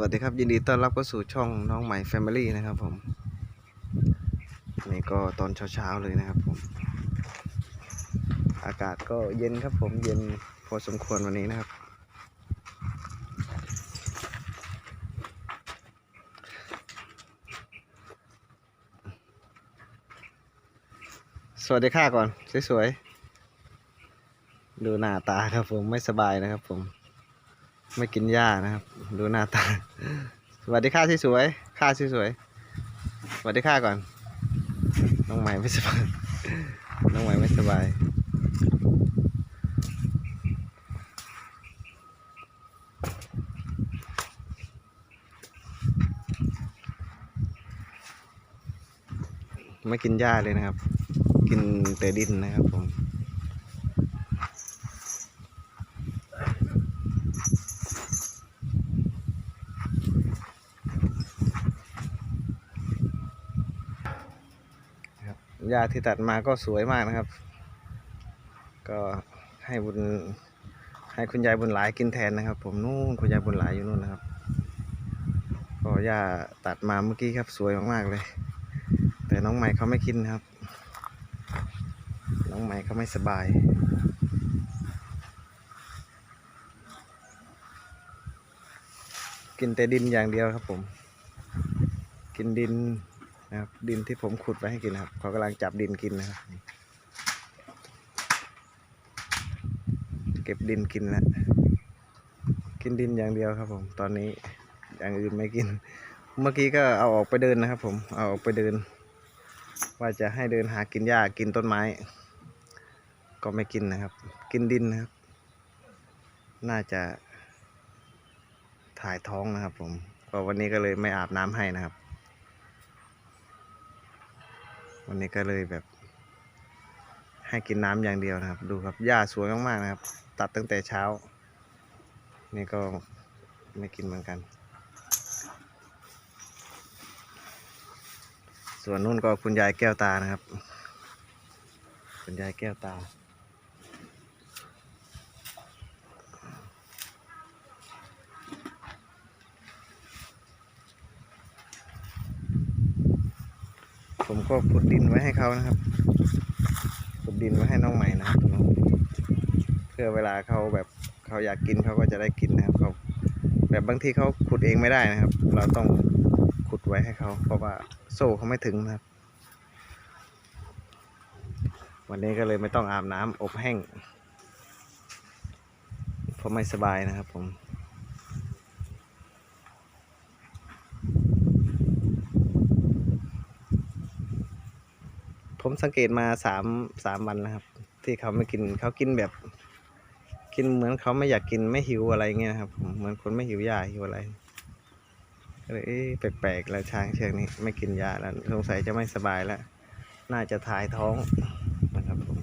วัสดีครับ ยินดีต้อนรับเข้าสู่ช่องน้องใหม่ Family นะครับผม นี่ก็ตอนเช้าๆเลยนะครับผม อากาศก็เย็นครับผมเย็นพอสมควรวันนี้นะครับ สวัสดีค่ะก่อน สวยๆ ดูหน้าตาครับผมไม่สบายนะครับผม ไม่กินหญ้านะครับ ดูหน้าตา สวัสดีค่ะที่สวยค่าที่สวย สวัสดีค่ะก่อน น้องใหม่ไม่สบาย น้องใหม่ไม่สบายไม่กินหญ้าเลยนะครับ กินแต่ดินนะครับผม หญ้าที่ตัดมาก็สวยมากนะครับ ก็ให้บุญให้คุณยายบุญหลายกินแทนนะครับ ผมนู่นคุณยายบุญหลายอยู่นู่นนะครับก็หญ้าตัดมาเมื่อกี้ครับสวยมากๆเลย แต่น้องใหม่เขาไม่กินครับ น้องใหม่เขาไม่สบายกินแต่ดินอย่างเดียวครับผม กินดิน นะครับ ดินที่ผมขุดไว้ให้กินนะครับเขากำลังจับดินกินนะครับ เก็บดินกินแล้วกินดินอย่างเดียวครับ ผม ตอนนี้อย่างอื่นไม่กิน เมื่อกี้ก็เอาออกไปเดินนะครับ ผม เอาออกไปเดิน ว่าจะให้เดินหากินหญ้ากินต้นไม้ ก็ไม่กินนะครับ กินดินนะครับ น่าจะถ่ายท้องนะครับ ผมก็วันนี้ก็เลยไม่อาบน้ำให้นะครับ วันนี้ก็เลยแบบ ให้กินน้ำอย่างเดียวนะครับ ดูครับหญ้าสวยมากๆนะครับ ตัดตั้งแต่เช้า นี่ก็ไม่กินเหมือนกัน ส่วนนู่นก็คุณยายแก้วตานะครับ คุณยายแก้วตา ผมก็ขุดดินไว้ให้เขานะครับขุดดินไว้ให้น้องใหม่นะครับเพื่อเวลาเขาแบบเขาอยากกินเขาก็จะได้กินนะครับเขาแบบบางทีเขาขุดเองไม่ได้นะครับ เราต้องขุดไว้ให้เขาเพราะว่าโซ่เขาไม่ถึงนะครับ วันนี้ก็เลยไม่ต้องอาบน้ำอบแห้งเพราะไม่สบายนะครับผม ผมสังเกตมาสามสามวันแล้วครับ ที่เขาไม่กินเขากินแบบ กินเหมือนเขาไม่อยากกินไม่หิวอะไรเงี้ยครับผมเหมือนคนไม่หิวหญ้าหิวอะไรก็เลยแปลกๆแล้วช้างเชือกนี้ไม่กินยาแล้วสงสัยจะไม่สบายแล้ว น่าจะถ่ายท้องนะครับผม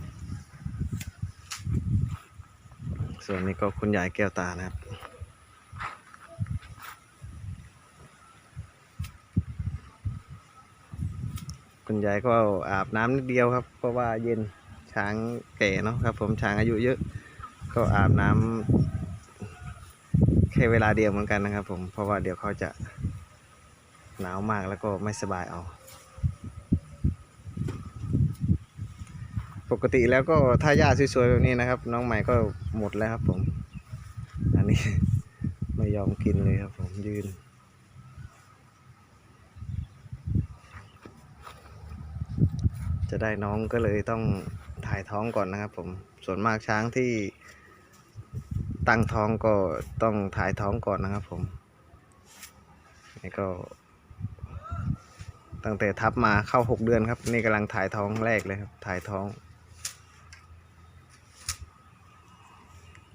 ส่วนนี้ก็คุณยายแก้วตานะครับ คุณยายก็อาบน้ำนิดเดียวครับ เพราะว่าเย็นช้างแก่เนาะครับ ผมช้างอายุเยอะ ก็อาบน้ำแค่เวลาเดียวเหมือนกันนะครับ ผมเพราะว่าเดี๋ยวเขาจะหนาวมากแล้วก็ไม่สบายเอาปกติแล้วก็ถ้าหญ้าสวยๆแบบนี้นะครับ น้องใหม่ก็หมดแล้วครับผม อันนี้ไม่ยอมกินเลยครับผมยืน จะได้น้องก็เลยต้องถ่ายท้องก่อนนะครับ ผมส่วนมากช้างที่ตั้งท้องก็ต้องถ่ายท้องก่อนนะครับ ผมนี่ก็ ตั้งแต่ทับมาเข้าหกเดือนครับ นี่กำลังถ่ายท้องแรกเลยครับ ถ่ายท้อง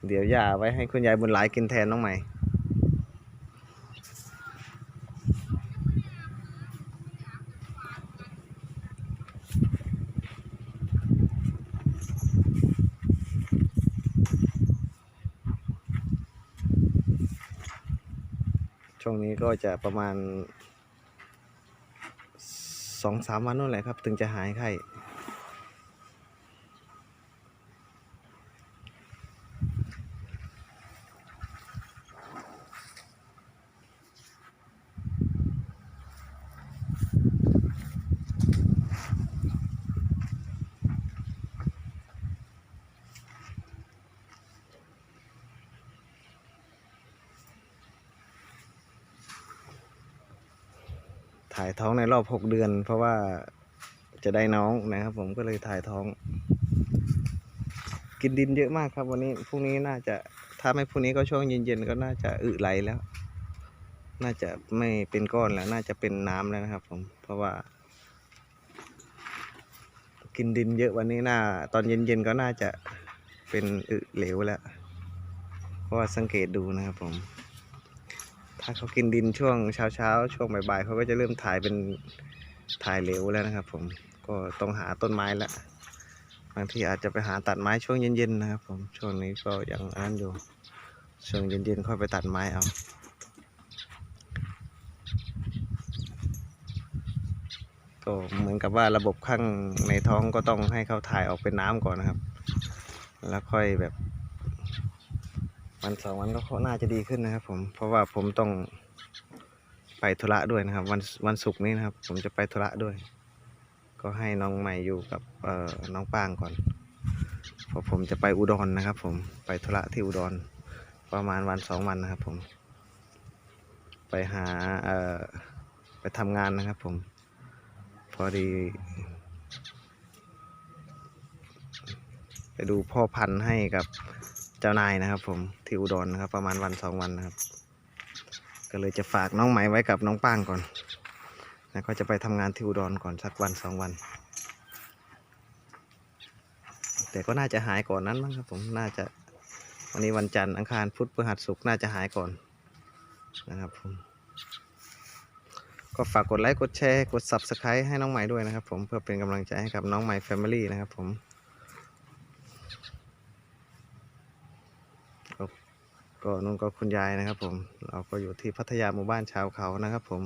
เดี๋ยวย่าไว้ให้คุณยายบุญหลายกินแทนน้องใหม่ ช่วงนี้ก็จะประมาณสองสามวันนู่นแหละครับ ถึงจะหายไข้ายท้องในรอบหกเดือน เพราะว่าจะได้น้องนะครับ ผมก็เลยถ่ายท้อง กินดินเยอะมากครับ วันนี้พรุ่งนี้น่าจะถ้าไม่พรุ่งนี้ก็ช่วงเย็นๆก็น่าจะอึไหลแล้ว น่าจะไม่เป็นก้อนแล้ว น่าจะเป็นน้ำแล้วนะครับ ผมเพราะว่า กินดินเยอะวันนี้น่า ตอนเย็นๆก็น่าจะเป็นอึเหลวแล้ว เพราะว่าสังเกตดูนะครับผม ถ้าเขากินดินช่วงเช้าๆช่วงบ่ายๆเขาก็จะเริ่มถ่ายเป็นถ่ายเหลวแล้วนะครับ ผมก็ต้องหาต้นไม้ละบางทีอาจจะไปหาตัดไม้ช่วงเย็นๆนะครับ ผมช่วงนี้ก็ยังอันนั้นอยู่ช่วงเย็นๆค่อยไปตัดไม้เอาก็เหมือนกับว่าระบบข้างในท้องก็ต้องให้เขาถ่ายออกเป็นน้ำก่อนนะครับ แล้วค่อยแบบ วันสองวันก็น่าจะดีขึ้นนะครับ ผมเพราะว่าผมต้องไปธุระด้วยนะครับ วันวันศุกร์นี้นะครับ ผมจะไปธุระด้วย ก็ให้น้องใหม่อยู่กับเอ่อน้องป้างก่อนเพราะผมจะไปอุดรนะครับ ผมไปธุระที่อุดร ประมาณวันสองวันนะครับ ผม ไปหาเอ่อไปทำงานนะครับ ผม พอดีไปดูพ่อพันธุ์ให้กับ เจ้านายนะครับ ผมที่อุดรนะครับ ประมาณวันสองวันนะครับ ก็เลยจะฝากน้องไหมไว้กับน้องป้างก่อนแล้วก็จะไปทำงานที่อุดรก่อนสักวันสองวัน แต่ก็น่าจะหายก่อนนั้นมั้งครับผมน่าจะวันนี้วันจันทร์อังคารพุธพฤหัสศุกร์น่าจะหายก่อนนะครับผมก็ฝากกดไลค์กดแชร์กด subscribe ให้น้องใหม่ด้วยนะครับผมเพื่อเป็นกำลังใจให้กับน้องใหม่ Family นะครับผม ก็นุ่นก็คุณยายนะครับผมเราก็อยู่ที่พัทยาหมู่บ้านชาวเขานะครับ ผม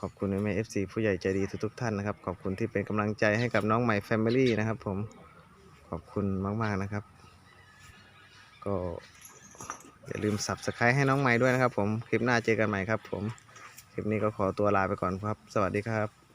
ขอบคุณแม่เอฟซีผู้ใหญ่ใจดีทุกๆท่านนะครับขอบคุณที่เป็นกำลังใจให้กับน้องใหม่ Family นะครับ ผมขอบคุณมากๆนะครับ ก็อย่าลืม subscribe ให้น้องใหม่ด้วยนะครับ ผมคลิปหน้าเจอกันใหม่ครับ ผมคลิปนี้ก็ขอตัวลาไปก่อนครับ สวัสดีครับ